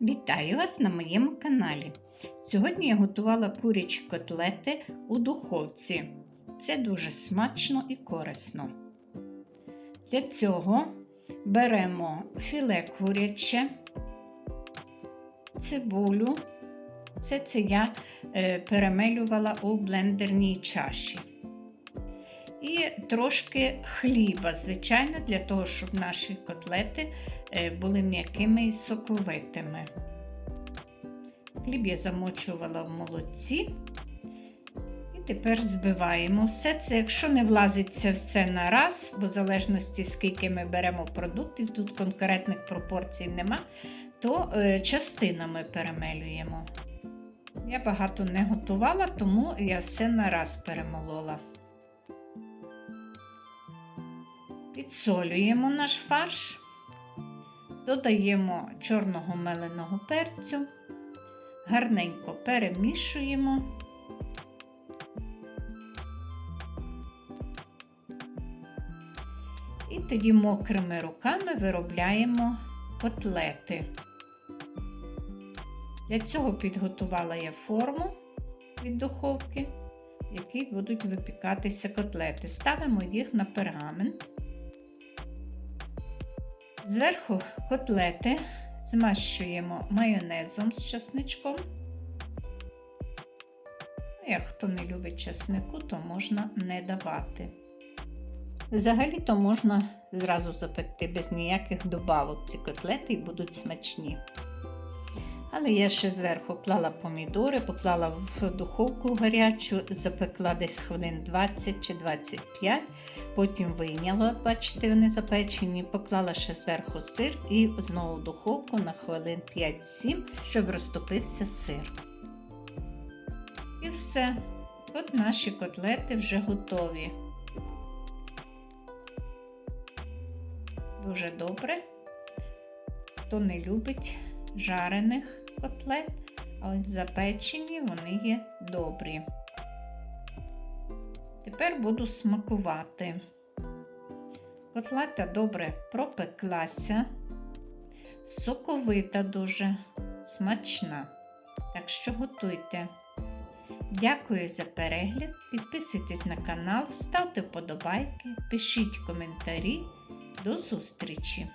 Вітаю вас на моєму каналі. Сьогодні я готувала курячі котлети у духовці. Це дуже смачно і корисно. Для цього беремо філе куряче, цибулю. Все це я е, перемелювала у блендерній чаші. І трошки хліба, звичайно, для того, щоб наші котлети е, були м'якими і соковитими. Хліб я замочувала в молоці. І тепер збиваємо все це, якщо не влазиться все на раз, бо в залежності, скільки ми беремо продуктів, тут конкретних пропорцій нема, то е, частинами перемелюємо. Я багато не готувала, тому я все на раз перемолола. Підсолюємо наш фарш, додаємо чорного меленого перцю, гарненько перемішуємо. І тоді мокрими руками виробляємо котлети. Для цього підготувала я форму від духовки, в якій будуть випікатися котлети. Ставимо їх на пергамент. Зверху котлети змащуємо майонезом з часничком. Ну, Як хто не любить часнику, то можна не давати. Взагалі-то можна зразу запекти без ніяких добавок ці котлети будуть смачні. Але я ще зверху клала помідори, поклала в духовку гарячу, запекла десь хвилин 20 чи 25, потім вийняла, бачите, вони запечені, поклала ще зверху сир і знову духовку на хвилин 5-7, щоб розтопився сир. І все. От наші котлети вже готові. Дуже добре. Хто не любить жарених котлет, а ось запечені вони є добрі. Тепер буду смакувати. Котлета добре пропеклася, соковита дуже, смачна. Так що готуйте. Дякую за перегляд. Підписуйтесь на канал, ставте вподобайки, пишіть коментарі. До зустрічі!